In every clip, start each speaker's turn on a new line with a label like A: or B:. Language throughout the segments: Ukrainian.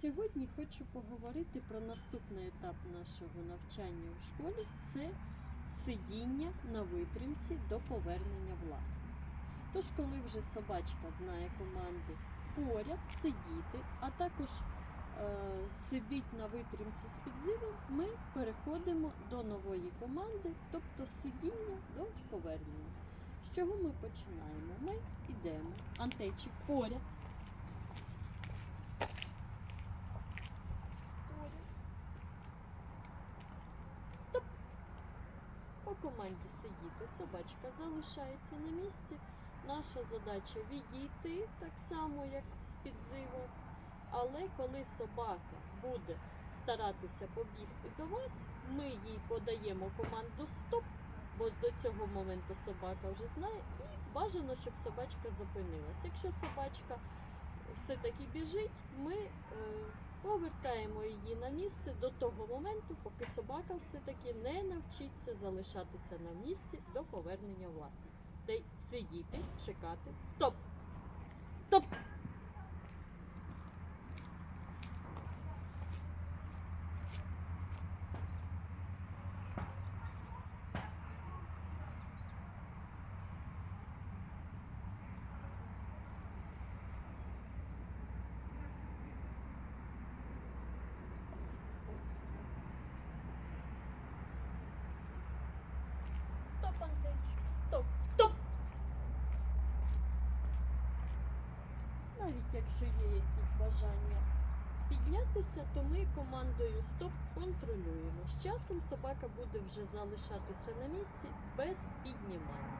A: Сьогодні хочу поговорити про наступний етап нашого навчання у школі це сидіння на витримці до повернення власника. Тож, коли вже собачка знає команди поряд, сидіти, а також е, сидить на витримці з підзивом, ми переходимо до нової команди, тобто сидіння до повернення. З чого ми починаємо? Ми йдемо, антейчик поряд. Стоп! По команді сидіти, собачка залишається на місці. Наша задача відійти так само, як з підзивом. Але коли собака буде старатися побігти до вас, ми їй подаємо команду стоп, бо до цього моменту собака вже знає, і бажано, щоб собачка зупинилась. Якщо собачка все-таки біжить, ми е, повертаємо її на місце до того моменту, поки собака все-таки не навчиться залишатися на місці до повернення власника. Та й сидіти, чекати. Стоп! Стоп Антейчик, стоп, стоп! Навіть якщо є якісь бажання піднятися, то ми командою стоп контролюємо. З часом собака буде вже залишатися на місці без піднімання.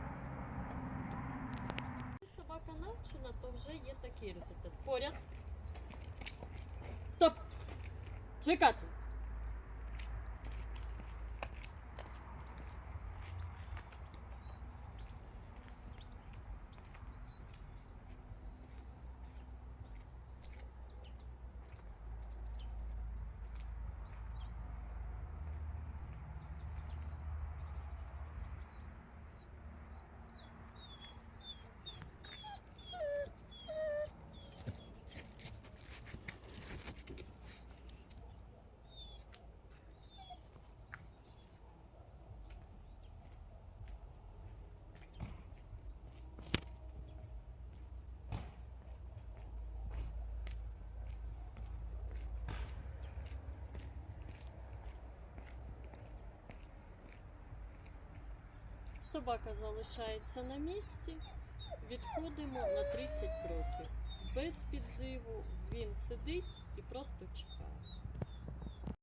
A: Коли Собака навчена, то вже є такий результат. Поряд. Стоп! Чекати! Собака залишається на місці. Відходимо на 30 кроків. Без підзиву він сидить і просто чекає.